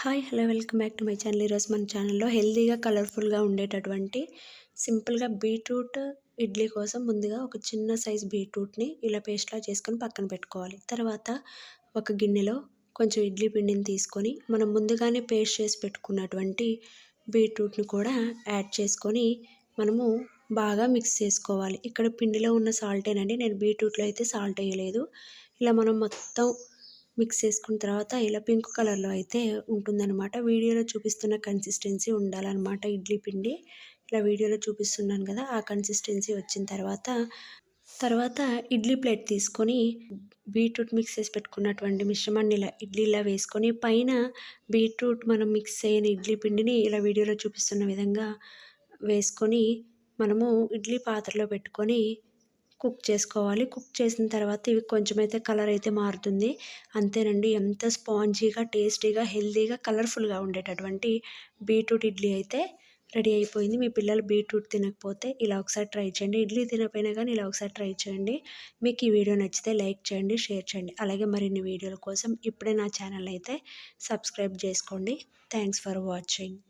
Hi hello welcome back to my channel. ఈరోజు మన ఛానల్లో హెల్తీగా కలర్ఫుల్గా ఉండేటటువంటి సింపుల్గా బీట్రూట్ ఇడ్లీ కోసం ముందుగా ఒక చిన్న సైజ్ బీట్రూట్ని ఇలా పేస్ట్లా చేసుకొని పక్కన పెట్టుకోవాలి. తర్వాత ఒక గిన్నెలో కొంచెం ఇడ్లీ పిండిని తీసుకొని మనం ముందుగానే పేస్ట్ చేసి పెట్టుకున్నటువంటి బీట్రూట్ని కూడా యాడ్ చేసుకొని మనము బాగా మిక్స్ చేసుకోవాలి. ఇక్కడ పిండిలో ఉన్న సాల్టేనండి నేను బీట్రూట్లో అయితే సాల్ట్ వేయలేదు. ఇలా మనం మొత్తం మిక్స్ చేసుకున్న తర్వాత ఇలా పింక్ కలర్లో అయితే ఉంటుందన్నమాట. వీడియోలో చూపిస్తున్న కన్సిస్టెన్సీ ఉండాలన్నమాట ఇడ్లీ పిండి. ఇలా వీడియోలో చూపిస్తున్నాను కదా ఆ కన్సిస్టెన్సీ వచ్చిన తర్వాత తర్వాత ఇడ్లీ ప్లేట్ తీసుకొని బీట్రూట్ మిక్స్ చేసి పెట్టుకున్నటువంటి మిశ్రమాన్ని ఇలా ఇడ్లీలా వేసుకొని పైన బీట్రూట్ మనం మిక్స్ చేయని ఇడ్లీ పిండిని ఇలా వీడియోలో చూపిస్తున్న విధంగా వేసుకొని మనము ఇడ్లీ పాత్రలో పెట్టుకొని కుక్ చేసుకోవాలి. కుక్ చేసిన తర్వాత ఇవి కొంచెం అయితే కలర్ అయితే మారుతుంది. అంతేనండి ఎంత స్పాంజీగా టేస్టీగా హెల్తీగా కలర్ఫుల్గా ఉండేటటువంటి బీట్రూట్ ఇడ్లీ అయితే రెడీ అయిపోయింది. మీ పిల్లలు బీట్రూట్ తినకపోతే ఇలా ఒకసారి ట్రై చేయండి. ఇడ్లీ తినకపోయినా కానీ ఇలా ఒకసారి ట్రై చేయండి. మీకు ఈ వీడియో నచ్చితే లైక్ చేయండి షేర్ చేయండి. అలాగే మరిన్ని వీడియోల కోసం ఇప్పుడే నా ఛానల్ అయితే సబ్స్క్రైబ్ చేసుకోండి. Thanks for watching.